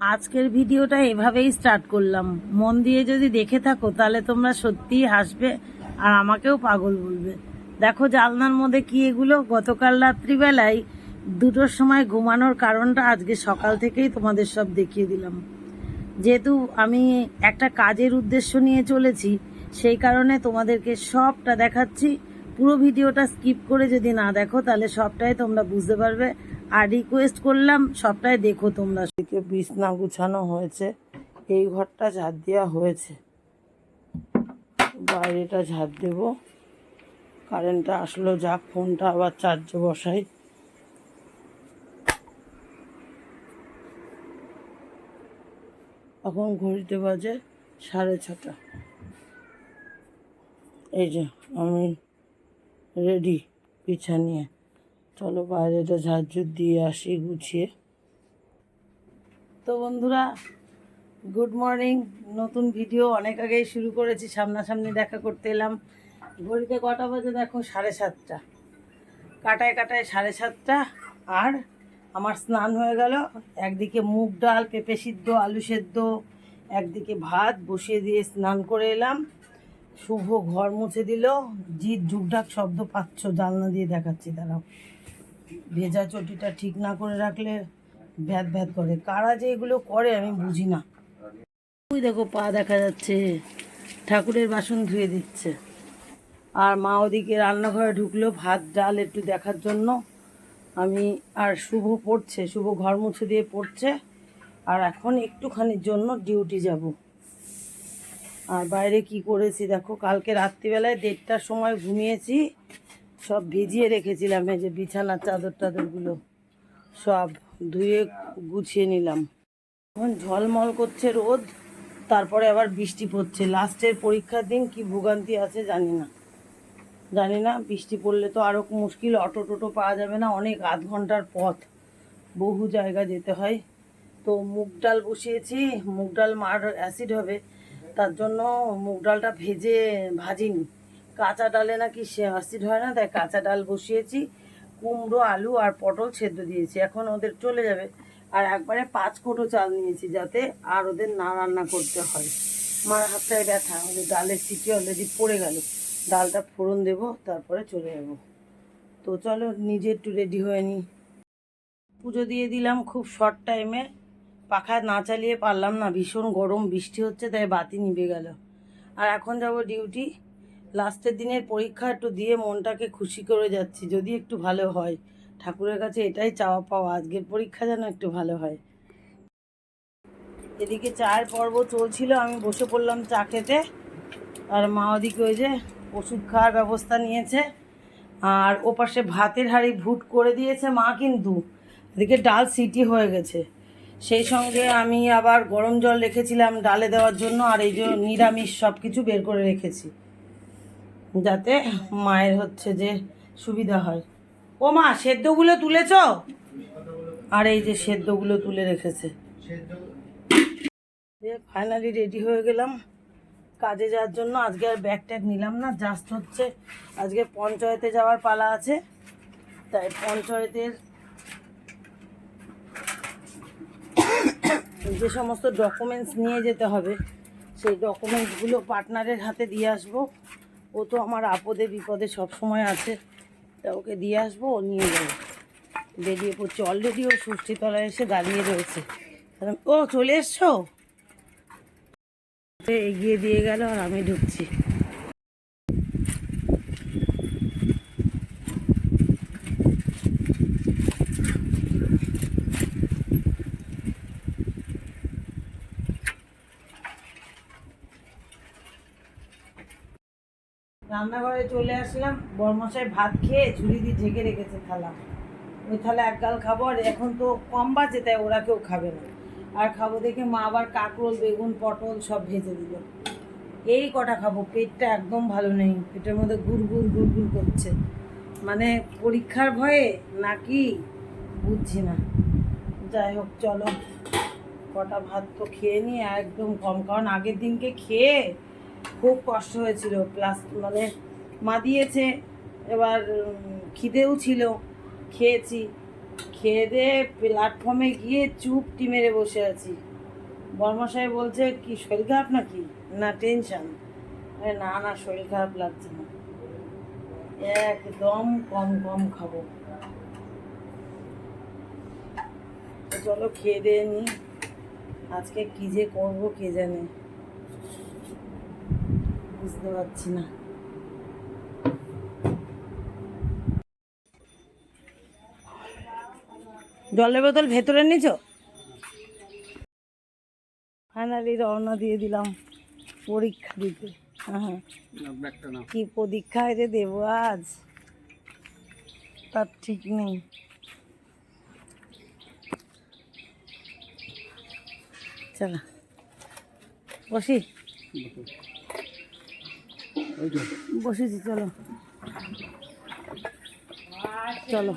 আজকের ভিডিওটা এভাবেই স্টার্ট করলাম। মন দিয়ে যদি দেখে থাকো, তাহলে তোমরা সত্যিই হাসবে আর আমাকেও পাগল বলবে। দেখো জালনার মধ্যে কি এগুলো? গতকাল রাত্রিবেলায় দুটোর সময় ঘুমানোর কারণটা আজকে সকাল থেকেই তোমাদের সব দেখিয়ে দিলাম। যেহেতু আমি একটা কাজের উদ্দেশ্য নিয়ে চলেছি, সেই কারণে তোমাদেরকে সবটা দেখাচ্ছি। পুরো ভিডিওটা স্কিপ করে যদি না দেখো, তাহলে সবটাই তোমরা বুঝতে পারবে। আর রিকোয়েস্ট করলাম, সবটাই দেখো তোমরা। দিকে বিছনা গুছানো হয়েছে, এই ঘরটা ঝাড় দেওয়া হয়েছে। বাইরেটা ঝাড় দেব কারেন্টটা আসলো যাক ফোনটা আবার চার্জে বসাই। এখন ঘড়িতে বাজে সাড়ে ছটা। এই যে আমি রেডি পিছা নিয়ে। চলো বাইরেটা ঝাড়ঝুড় দিয়ে আসি, গুছিয়ে। তো বন্ধুরা গুড মর্নিং নতুন ভিডিও অনেক আগেই শুরু করেছি, সামনাসামনি দেখা করতে এলাম। ঘড়িতে কটা বাজে দেখো? সাড়ে সাতটা। কাটায় কাটায় সাড়ে সাতটা আর আমার স্নান হয়ে গেল। একদিকে মুগ ডাল, পেঁপে সিদ্ধ, আলু সেদ্ধ, একদিকে ভাত, বসিয়ে দিয়ে স্নান করে এলাম। শুভ ঘর মুছে দিল। জিৎ ঝুকঢাক শব্দ পাচ্ছ, জানলা দিয়ে দেখাচ্ছি, দাঁড়াও। ভেজা চটিটা ঠিক না করে রাখলে ভ্যাত ভ্যাত করে। কারা যে এগুলো করে আমি বুঝি না। ওই দেখো পা দেখা যাচ্ছে, ঠাকুরের বাসন ধুয়ে দিচ্ছে। আর মা ওদিকে রান্নাঘরে ঢুকলো ভাত, ডাল একটু দেখার জন্য। আমি, আর শুভ পড়ছে, শুভ ঘর মুছে দিয়ে পড়ছে। আর এখন একটুখানির জন্য ডিউটি যাব। আর বাইরে কি করেছি দেখো, কালকে রাত্রিবেলায় দেড়টার সময় ঘুমিয়েছি। সব ভিজিয়ে রেখেছিলাম, এই যে বিছানার চাদর টাদরগুলো। সব ধুয়ে গুছিয়ে নিলাম। এখন ঝলমল করছে রোদ, তারপরে আবার বৃষ্টি পড়ছে। লাস্টের পরীক্ষার দিন কি ভোগান্তি আছে জানি না। জানি না, বৃষ্টি পড়লে তো আরও মুশকিল, অটো টোটো পাওয়া যাবে না, অনেক আধ ঘণ্টার পথ। বহু জায়গা যেতে হয়। তো মুগ ডাল বসিয়েছি, মুগ ডাল মার অ্যাসিড হবে, তার জন্য মুগ ডালটা ভেজে ভাজিনি। কাঁচা ডালে নাকি সে অ্যাসিড হয় না? তাই কাঁচা ডাল বসিয়েছি, কুমড়ো, আলু আর পটল সেদ্ধ দিয়েছি। এখন ওদের চলে যাবে। আর একবারে পাঁচ কোটো চাল নিয়েছি যাতে আর ওদের না রান্না করতে হয়। মার হাতটায় ব্যথা, ওদের ডালের সিটি অলরেডি পড়ে গেল। ডালটা ফোড়ন দেব, তারপরে চলে যাব। তো চলো, নিজে একটু রেডি হয়ে নিই পুজো দিয়ে দিলাম খুব শর্ট টাইমে পাখা না চালিয়ে পারলাম না, ভীষণ গরম, বৃষ্টি হচ্ছে, তাই বাতি নিভে গেল। আর এখন যাব ডিউটি লাস্টের দিনের পরীক্ষা একটু দিয়ে মনটাকে খুশি করে যাচ্ছি, যদি একটু ভালো হয়। ঠাকুরের কাছে এটাই চাওয়া পাওয়া, আজকের পরীক্ষা যেন একটু ভালো হয়। এদিকে চায়ের পর্ব চলছিল, আমি বসে পড়লাম চা খেতে। আর মা ওদিকে ওই যে ওষুধ খাওয়ার ব্যবস্থা নিয়েছে। আর ওপাশে ভাতের হাঁড়ি ভুট করে দিয়েছে মা কিন্তু। এদিকে ডাল সিটি হয়ে গেছে। সেই সঙ্গে আমি আবার গরম জল রেখেছিলাম ডালে দেওয়ার জন্য, আর এই যে নিরামিষ সব কিছু বের করে রেখেছি। যাতে মায়ের হচ্ছে যে সুবিধা হয়। ও মা, সেদ্ধগুলো তুলেছ? আর এই যে সেদ্ধগুলো তুলে রেখেছে। ফাইনালি রেডি হয়ে গেলাম কাজে যাওয়ার জন্য। আজকে আর ব্যাগ ট্যাগ নিলাম না জাস্ট হচ্ছে আজকে পঞ্চায়েতে যাওয়ার পালা আছে। তাই পঞ্চায়েতের যে সমস্ত ডকুমেন্টস নিয়ে যেতে হবে, সেই ডকুমেন্টসগুলো পার্টনারের হাতে দিয়ে আসব। ও তো আমার আপদে বিপদে সব সময় আছে। তা ওকে দিয়ে আসব, ও নিয়ে যাবে। বেরিয়ে পড়ছে। অলরেডি ও ষষ্ঠীতলায় এসে দাঁড়িয়ে রয়েছে। ও, চলে এসছো? এগিয়ে দিয়ে গেল আর আমি ঢুকছি। রান্নাঘরে চলে আসলাম, বরমশাই ভাত খেয়ে ঝুড়ি দিয়ে ঢেকে রেখেছে থালা। ওই থালা এক গাল খাব, আর এখন তো কম বাজে, তাই ওরা কেউ খাবে না। আর খাব দেখে মা আবার কাঁকরোল, বেগুন, পটল সব ভেজে দিল। এই কটা খাব, পেটটা একদম ভালো নেই, পেটের মধ্যে গুড় গুড় গুড় গুড় করছে। মানে পরীক্ষার ভয়ে নাকি বুঝছি না। যাই হোক, চলো। কটা ভাত তো খেয়ে নিই একদম কম, কারণ আগের দিনকে খেয়ে খুব কষ্ট হয়েছিল। প্লাস মানে মা দিয়েছে, এবার খিদেও ছিল। খেয়েছি। খেয়ে দিয়ে প্ল্যাটফর্মে গিয়ে চুপটি মেরে বসে আছি। বর্মশাই বলছে, কি শরীর খারাপ নাকি? না টেনশন না না, শরীর খারাপ লাগছে না। একদম কম কম খাব। চলো খেয়ে দিয়ে নি। আজকে কি যে করব কে জানে। বুঝতে পারছি না। জলের বোতল ভেতরে নিছো ফাইনালি রওনা দিয়ে দিলাম পরীক্ষা দিতে। হ্যাঁ কি পরীক্ষা যে দেবো আজ? তার ঠিক নেই। চলো। বসি। বসেছি, চলো। চলো।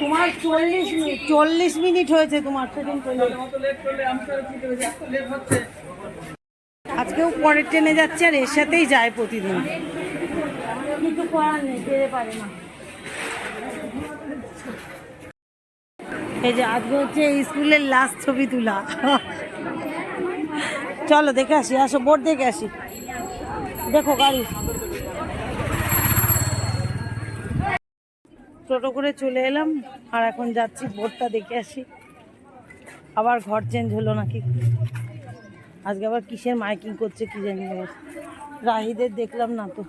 তোমার চল্লিশ মিনিট চল্লিশ মিনিট হয়েছে তোমার আজকেও পরের ট্রেনে যাচ্ছে আর এর সাথেই যায় প্রতিদিন। কিছু করার নেই পারে না। এই যে আজকে হচ্ছে স্কুলের লাস্ট ছবি তোলা। চলো, দেখে আসি, আসো বোর্ড দেখে আসি। দেখো গাড়ি। টোটো করে চলে এলাম, আর এখন যাচ্ছি বোর্ডটা দেখে আসি। আবার ঘর চেঞ্জ হলো নাকি? আজকে আবার কিসের মাইকিং করছে কি জানি রাহিদের দেখলাম না তো।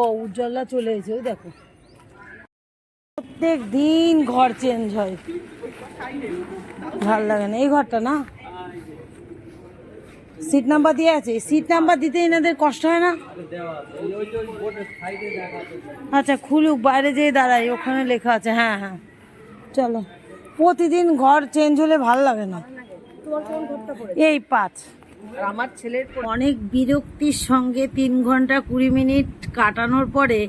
ও উজ্জ্বলরা চলে এসেছে, ওই দেখো। প্রত্যেক দিন ঘর চেঞ্জ হয়। ভালো লাগে না, এই ঘরটা না? সিট নাম্বার দিয়ে আছে সিট নাম্বার দিতে এনাদের কষ্ট হয় না? আচ্ছা খুলুক, বাইরে যেয়ে দাঁড়াই, ওখানে লেখা আছে হ্যাঁ হ্যাঁ। চলো, প্রতিদিন ঘর চেঞ্জ হলে ভালো লাগে না। এই পাঁচ। আমার ছেলের অনেক বিরক্তির সঙ্গে তিন ঘণ্টা কুড়ি মিনিট কাটানোর পরে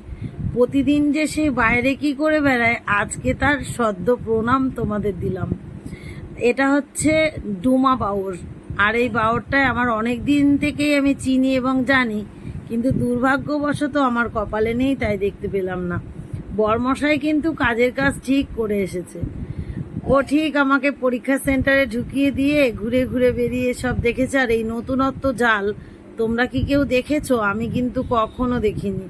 প্রতিদিন যে সে বাইরে কি করে বেড়ায়, আজকে তার সদ্য প্রণাম তোমাদের দিলাম। এটা হচ্ছে ডুমা বাউর। আর এই বাউরটায় আমার অনেক দিন থেকেই আমি চিনি এবং জানি, কিন্তু দুর্ভাগ্যবশত আমার কপালে নেই তাই দেখতে পেলাম না। বরমশাই কিন্তু কাজের কাজ ঠিক করে এসেছে। ও ঠিক আমাকে পরীক্ষা সেন্টারে ঢুকিয়ে দিয়ে ঘুরে ঘুরে বেরিয়ে সব দেখেছে, আর এই নতুনত্ব জাল তোমরা কি কেউ দেখেছ? আমি কিন্তু কখনো দেখিনি।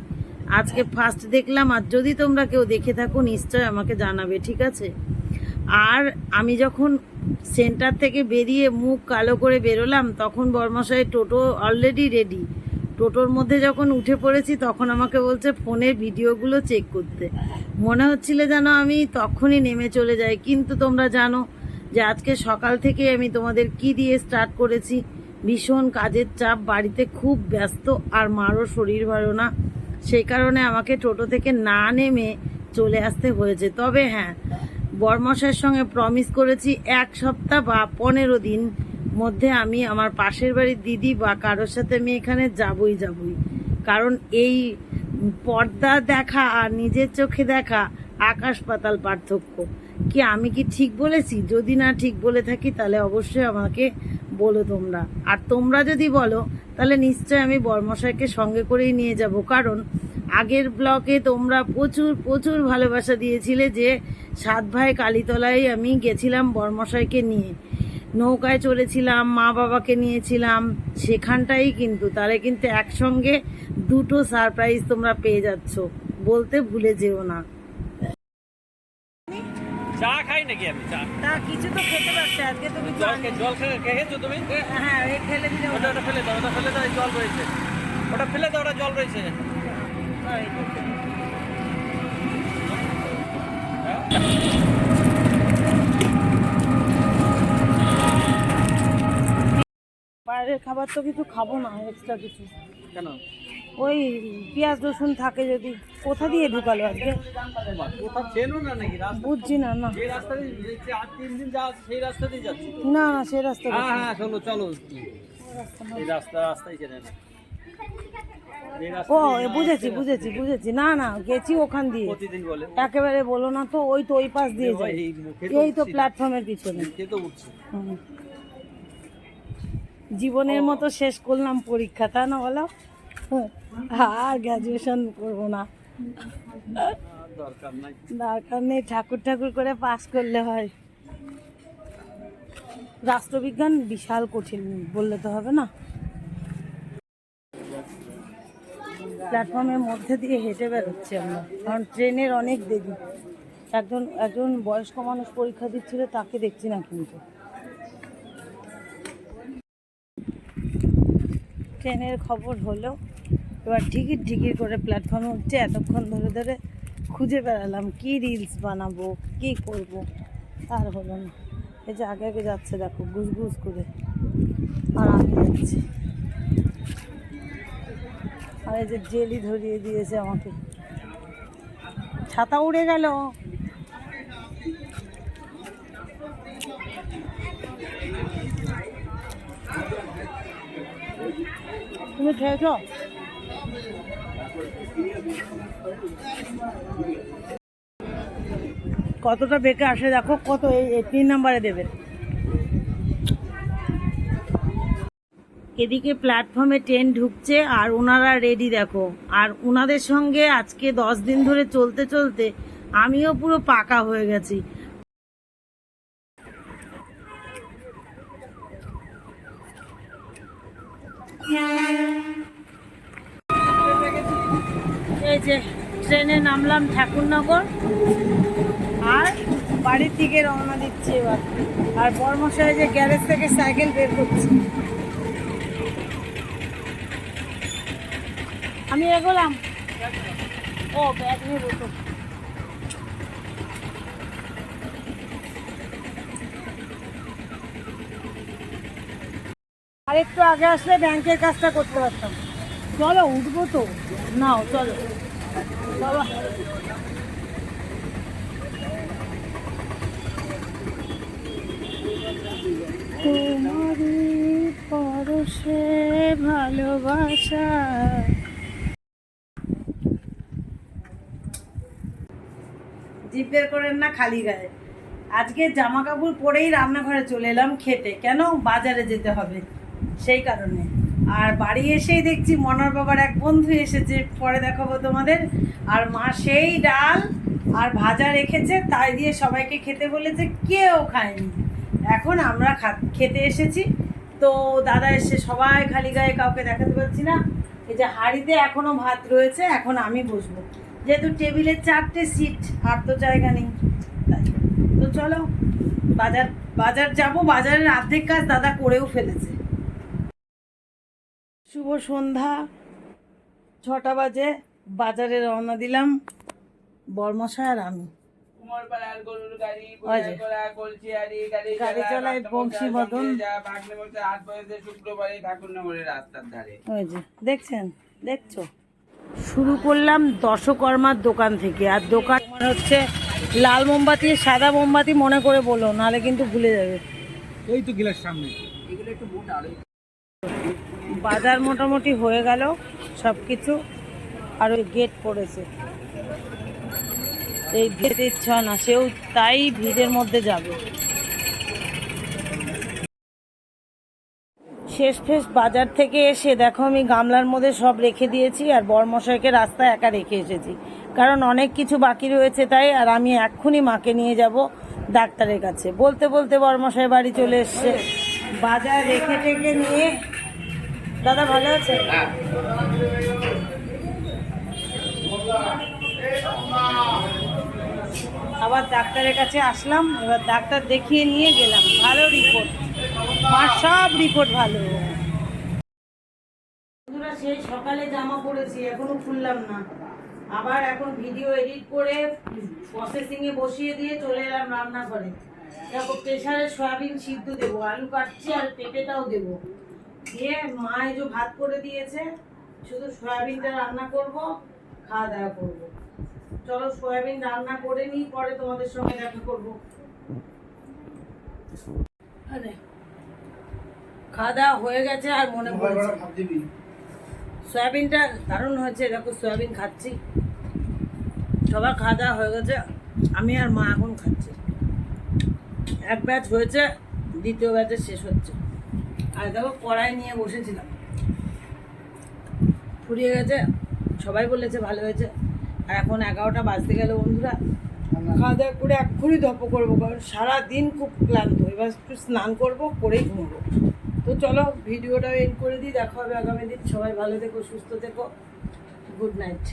আজকে ফার্স্ট দেখলাম, আর যদি তোমরা কেউ দেখে থাকো, নিশ্চয় আমাকে জানাবে, ঠিক আছে? আর আমি যখন সেন্টার থেকে বেরিয়ে মুখ কালো করে বেরোলাম, তখন বর্মশাই টোটো অলরেডি রেডি টোটোর মধ্যে যখন উঠে পড়েছি, তখন আমাকে বলছে, ফোনের ভিডিওগুলো চেক করতে। মনে হচ্ছিল যেন আমি তখনই নেমে চলে যাই। কিন্তু তোমরা জানো যে আজকে সকাল থেকে আমি তোমাদের কি দিয়ে স্টার্ট করেছি? ভীষণ কাজের চাপ, বাড়িতে খুব ব্যস্ত, আর মারও শরীর ভালো না। সেই কারণে আমাকে টোটো থেকে না নেমে চলে আসতে হয়েছে। তবে হ্যাঁ বর্মশের সঙ্গে প্রমিস করেছি এক সপ্তাহ বা পনেরো দিন মধ্যে আমি আমার পাশের বাড়ির দিদি বা কারোর সাথে আমি এখানে যাবই যাবই। কারণ এই পর্দা দেখা আর নিজের চোখে দেখা আকাশ পাতাল পার্থক্য। কি আমি কি ঠিক বলেছি? যদি না ঠিক বলে থাকি, তাহলে অবশ্যই আমাকে বলো তোমরা। আর তোমরা যদি বলো, তাহলে নিশ্চয় আমি বর্মশাইকে সঙ্গে করেই নিয়ে যাব। কারণ আগের ব্লকে তোমরা প্রচুর প্রচুর ভালোবাসা দিয়েছিলে যে সাত ভাই কালীতলায় আমি গেছিলাম বর্মশাইকে নিয়ে। নৌকায় চলেছিলাম মা বাবাকে নিয়েছিলাম, সেখানটাই কিন্তু। তাহলে কিন্তু একসঙ্গে দুটো সারপ্রাইজ তোমরা পেয়ে যাচ্ছ। বলতে ভুলে যেও না। চা খাই নাকি আমি? চা। তা কিছু তো খেতে পারছে আজকে তো কিছু জল খে- জল খেয়ে খেয়েছো তুমি। হ্যাঁ ফেলে দিলে ওটা ওটা ফেলে দাও ওটা ফেলে দাও জল রয়েছে। ওটা ফেলে দাও ওটা জল রয়েছে। বাইরের খাবার তো কিছু খাব না এক্সট্রা কিছু। কেন? ওই পেঁয়াজ রসুন থাকে যদি কোথা দিয়ে ঢুকালো আজকে? বুঝছি না না। সেই। না না সে রাস্তা হ্যাঁ হ্যাঁ চলো চলো। রাস্তা রাস্তাই চেনে না। ও বুঝেছি বুঝেছি বুঝেছি। না না গেছি ওখান দিয়ে। একেবারে বলো না তো ওই তো ওই পাশ দিয়ে যাই। এই তো প্ল্যাটফর্মের পিছনে। জীবনের মতো শেষ করলাম পরীক্ষা তা না বলো? আর গ্র্যাজুয়েশন করব না। দরকার নেই। ঠাকুর ঠাকুর করে পাস করলে হয়। রাষ্ট্রবিজ্ঞান বিশাল কঠিন বললে তো হবে না। প্ল্যাটফর্মের মধ্যে দিয়ে হেঁটে বেরোচ্ছি আমরা কারণ ট্রেনের অনেক দেরি। একজন একজন বয়স্ক মানুষ পরীক্ষা দিচ্ছিল তাকে দেখছি না কিন্তু। ট্রেনের খবর হলো এবার টিকিট টিকিট করে প্ল্যাটফর্মে উঠছে, এতক্ষণ ধরে ধরে খুঁজে বেড়ালাম, কি রিলস বানাবো, কি করব, আর হলো না। এই যে আগে আগে যাচ্ছে, দেখো গুজ গুজ করে আর আমি যাচ্ছি আর এই যে জেলি ধরিয়ে দিয়েছে আমাকে। ছাতা উড়ে গেল। তুমি খেয়েছো? কতটা বেঁকে আসে দেখো, কত এই তিন নাম্বারে দেবে। এদিকে প্ল্যাটফর্মে ট্রেন ঢুকছে আর ওনারা রেডি দেখো। আর ওনাদের সঙ্গে আজকে দশ দিন ধরে চলতে চলতে আমিও পুরো পাকা হয়ে গেছি। এই যে ট্রেনে নামলাম ঠাকুরনগর। আর বাড়ির দিকে রওনা দিচ্ছি এবার। আর বর্মশাই যে গ্যারেজ থেকে সাইকেল বের করছি। আমি এগোলাম। ও, ব্যাগ নিয়ে বসো একটু আগে আসলে ব্যাংকের কাজটা করতে পারতাম। চলো, উঠবো তো। নাও, চলো। বাবা তোমারই পরশে ভালোবাসা। জিভ বের করেন না খালি গায়ে। আজকে জামা কাপড় পরেই রান্নাঘরে চলে এলাম খেতে। কেন? বাজারে যেতে হবে। সেই কারণে। আর বাড়ি এসেই দেখছি মনার বাবার এক বন্ধু এসেছে, পরে দেখাবো তোমাদের। আর মা সেই ডাল আর ভাজা রেখেছে, তাই দিয়ে সবাইকে খেতে বলেছে, কেউ খায়নি। এখন আমরা খেতে এসেছি। তো দাদা এসে সবাই খালি গায়ে কাউকে দেখাতে পারছি না। এই যে হাঁড়িতে এখনও ভাত রয়েছে, এখন আমি বসবো। যেহেতু টেবিলে চারটে সিট, আর তো জায়গা নেই। তো চলো, বাজার বাজার যাব। বাজারের অর্ধেক কাজ দাদা করেও ফেলেছে। শুভ সন্ধ্যা। ছটা বাজে বাজারে রওনা দিলাম। বর্মশা আর আমি। গাড়ি চালায় বংশী মদন। দেখছেন? দেখছ? শুরু করলাম দশকর্মার দোকান থেকে। আর দোকান মানে হচ্ছে লাল মোমবাতি সাদা মোমবাতি মনে করে বলো নাহলে কিন্তু ভুলে যাবে। এই তো গিলাস সামনে। বাজার মোটামুটি হয়ে গেল সব কিছু আর ওই গেট পড়েছে। এই ভিড়তে ইচ্ছা না, সেও তাই ভিড়ের মধ্যে যাবে। শেষ ফেস বাজার থেকে এসে দেখো আমি গামলার মধ্যে সব রেখে দিয়েছি আর বরমশাইকে রাস্তায় একা রেখে এসেছি। কারণ অনেক কিছু বাকি রয়েছে তাই আর আমি এক্ষুনি মাকে নিয়ে যাব ডাক্তারের কাছে। বলতে বলতে বরমশাই বাড়ি চলে এসছে। বাজার রেখে টেখে নিয়ে দাদা ভালো আছে? আবার ডাক্তারের কাছে আসলাম, এবার ডাক্তার দেখিয়ে নিয়ে গেলাম। ভালো রিপোর্ট মার সব রিপোর্ট ভালো। বন্ধুরা, সেই সকালে জামা পরেছি, এখনও খুললাম না। আবার এখন ভিডিও এডিট করে প্রসেসিং এ বসিয়ে দিয়ে চলে এলাম রান্নাঘরে। দেখো প্রেশারে সয়াবিন সিদ্ধ দেবো, আলু কাটছি আর পেঁপেটাও দেবো। দিয়ে মা এই যে ভাত করে দিয়েছে শুধু সয়াবিনটা রান্না করব খাওয়া দাওয়া করব। চলো সয়াবিন রান্না করে নিই পরে তোমাদের সঙ্গে দেখা করব। খাওয়া দাওয়া হয়ে গেছে আর মনে পড়েছে। সয়াবিনটা দারুণ হয়েছে দেখো সয়াবিন খাচ্ছি। সবার খাওয়া দাওয়া হয়ে গেছে আমি আর মা এখন খাচ্ছি। এক ব্যাচ হয়েছে দ্বিতীয় ব্যাচে শেষ হচ্ছে। আর দেখো কড়াই নিয়ে বসেছিলাম। ফুরিয়ে গেছে, সবাই বলেছে ভালো হয়েছে। আর এখন এগারোটা বাজতে গেল বন্ধুরা। খাওয়া দাওয়া করে এক্ষুনি ধপ করব, কারণ সারাদিন খুব ক্লান্ত। এবার একটু স্নান করব, করেই ঘুমবো। তো চলো, ভিডিওটা এন্ড করে দিই, দেখা হবে আগামী দিন। সবাই ভালো থেকো, সুস্থ থেকো। Good night.